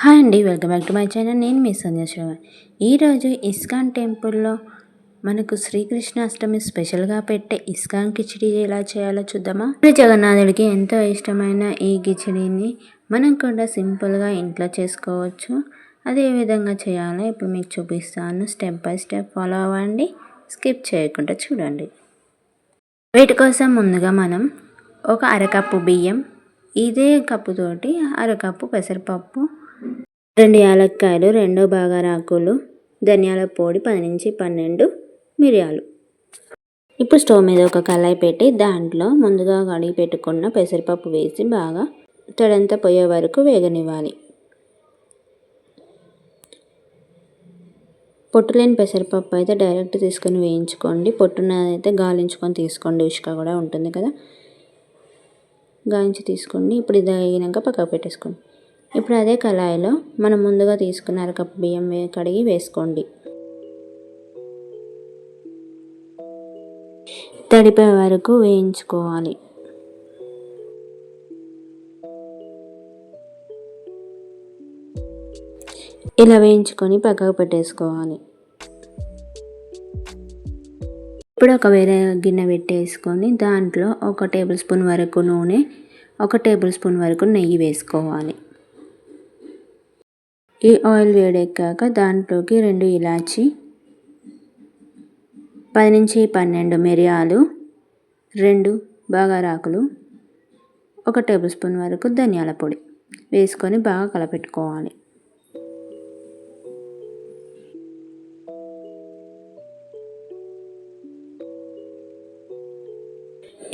Hi అండి welcome back to my channel. నేను మీ సంధ్య ఈరోజు ఇస్కాన్ టెంపుల్లో మనకు శ్రీకృష్ణాష్టమి స్పెషల్గా పెట్టే ఇస్కాన్ కిచిడి ఎలా చేయాలో చూద్దామా? జగన్నాథుడికి ఎంతో ఇష్టమైన ఈ కిచిడిని మనం కూడా సింపుల్గా ఇంట్లో చేసుకోవచ్చు. అదే విధంగా చేయాలో? ఇప్పుడు మీకు చూపిస్తాను. స్టెప్ బై స్టెప్ ఫాలో అవ్వండి. స్కిప్ చేయకుండా చూడండి. వీటి కోసం ముందుగా మనం ఒక అరకప్పు బియ్యం ఇదే కప్పుతోటి అరకప్పు పెసరపప్పు రెండు యాలక్కాయలు రెండు బాగారాకులు ధనియాల పొడి పది నుంచి పన్నెండు మిరియాలు. ఇప్పుడు స్టవ్ మీద ఒక కళాయి పెట్టి దాంట్లో ముందుగా కడిగి పెట్టుకున్న పెసరపప్పు వేసి బాగా తడంతా పోయే వరకు వేగనివ్వాలి. పొట్టు లేని పెసరపప్పు అయితే డైరెక్ట్ తీసుకొని వేయించుకోండి. పొట్టున్నదైతే గాలించుకొని తీసుకోండి. ఉష్క కూడా ఉంటుంది కదా. గాలించి తీసుకోండి. ఇప్పుడు ఇది అయినాక పక్కకు పెట్టేసుకోండి. ఇప్పుడు అదే కళాయిలో మనం ముందుగా తీసుకున్న అరకప్పు బియ్యం కడిగి వేసుకోండి. తడిపే వరకు వేయించుకోవాలి. ఇలా వేయించుకొని పక్కకు పెట్టేసుకోవాలి. ఇప్పుడు ఒక వేరే గిన్నె పెట్టేసుకొని దాంట్లో ఒక టేబుల్ స్పూన్ వరకు నూనె ఒక టేబుల్ స్పూన్ వరకు నెయ్యి వేసుకోవాలి. ఈ ఆయిల్ వేడెక్కాక దాంట్లోకి రెండు ఇలాచి పది నుంచి పన్నెండు మిరియాలు రెండు బాగారాకులు ఒక టేబుల్ స్పూన్ వరకు ధనియాల పొడి వేసుకొని బాగా కలపెట్టుకోవాలి.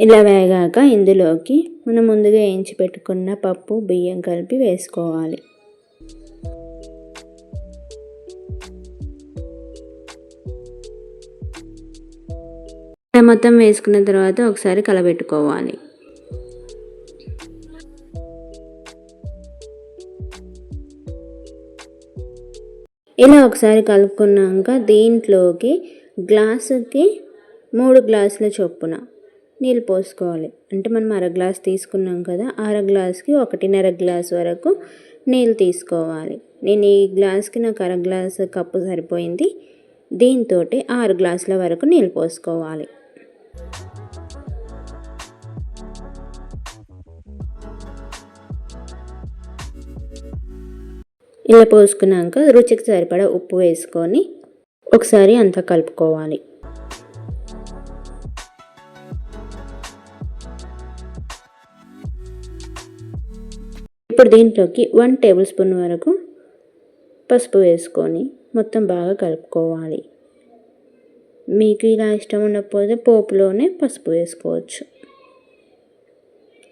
ఇలా వేగాక ఇందులోకి మనం ముందుగా వేయించి పెట్టుకున్న పప్పు బియ్యం కలిపి వేసుకోవాలి. మొత్తం వేసుకున్న తర్వాత ఒకసారి కలబెట్టుకోవాలి. ఇలా ఒకసారి కలుపుకున్నాక దీంట్లోకి గ్లాసుకి మూడు గ్లాసుల చొప్పున నీళ్ళు పోసుకోవాలి. అంటే మనం అర గ్లాస్ తీసుకున్నాం కదా అర గ్లాస్కి ఒకటిన్నర గ్లాస్ వరకు నీళ్ళు తీసుకోవాలి. నేను ఈ గ్లాస్కి నాకు అర గ్లాస్ కప్పు సరిపోయింది. దీంతో ఆరు గ్లాసుల వరకు నీళ్ళు పోసుకోవాలి. ఇలా పోసుకున్నాక రుచికి సరిపడా ఉప్పు వేసుకొని ఒకసారి అంతా కలుపుకోవాలి. ఇప్పుడు దీంట్లోకి వన్ టేబుల్ స్పూన్ వరకు పసుపు వేసుకొని మొత్తం బాగా కలుపుకోవాలి. మీకు ఇలా ఇష్టం ఉండకపోతే పోపులోనే పసుపు వేసుకోవచ్చు.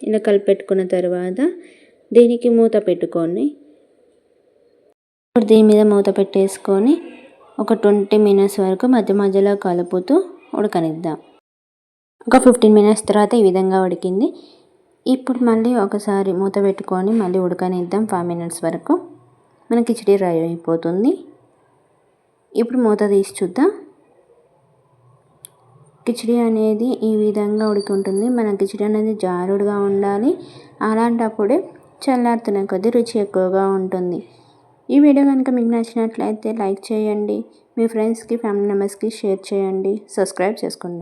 ఇలా కలిపెట్టుకున్న తర్వాత దీనికి మూత పెట్టుకొని దీని మీద మూత పెట్టేసుకొని ఒక ట్వంటీ మినిట్స్ వరకు మధ్య మధ్యలో కలుపుతూ ఉడకనిద్దాం. ఒక ఫిఫ్టీన్ మినిట్స్ తర్వాత ఈ విధంగా ఉడికింది. ఇప్పుడు మళ్ళీ ఒకసారి మూత పెట్టుకొని మళ్ళీ ఉడకనిద్దాం ఫైవ్ మినిట్స్ వరకు. మన కిచడీ రెడీ అయిపోతుంది. ఇప్పుడు మూత తీసి చూద్దాం. కిచిడి అనేది ఈ విధంగా ఉడికి ఉంటుంది మన కిచిడి అనేది జారుడుగా ఉండాలి. అలాంటప్పుడే చల్లారుతున్న కొద్దీ రుచి ఎక్కువగా ఉంటుంది. ఈ వీడియో కనుక మీకు నచ్చినట్లయితే లైక్ చేయండి. మీ ఫ్రెండ్స్కి ఫ్యామిలీ మెంబర్స్కి షేర్ చేయండి. సబ్స్క్రైబ్ చేసుకోండి.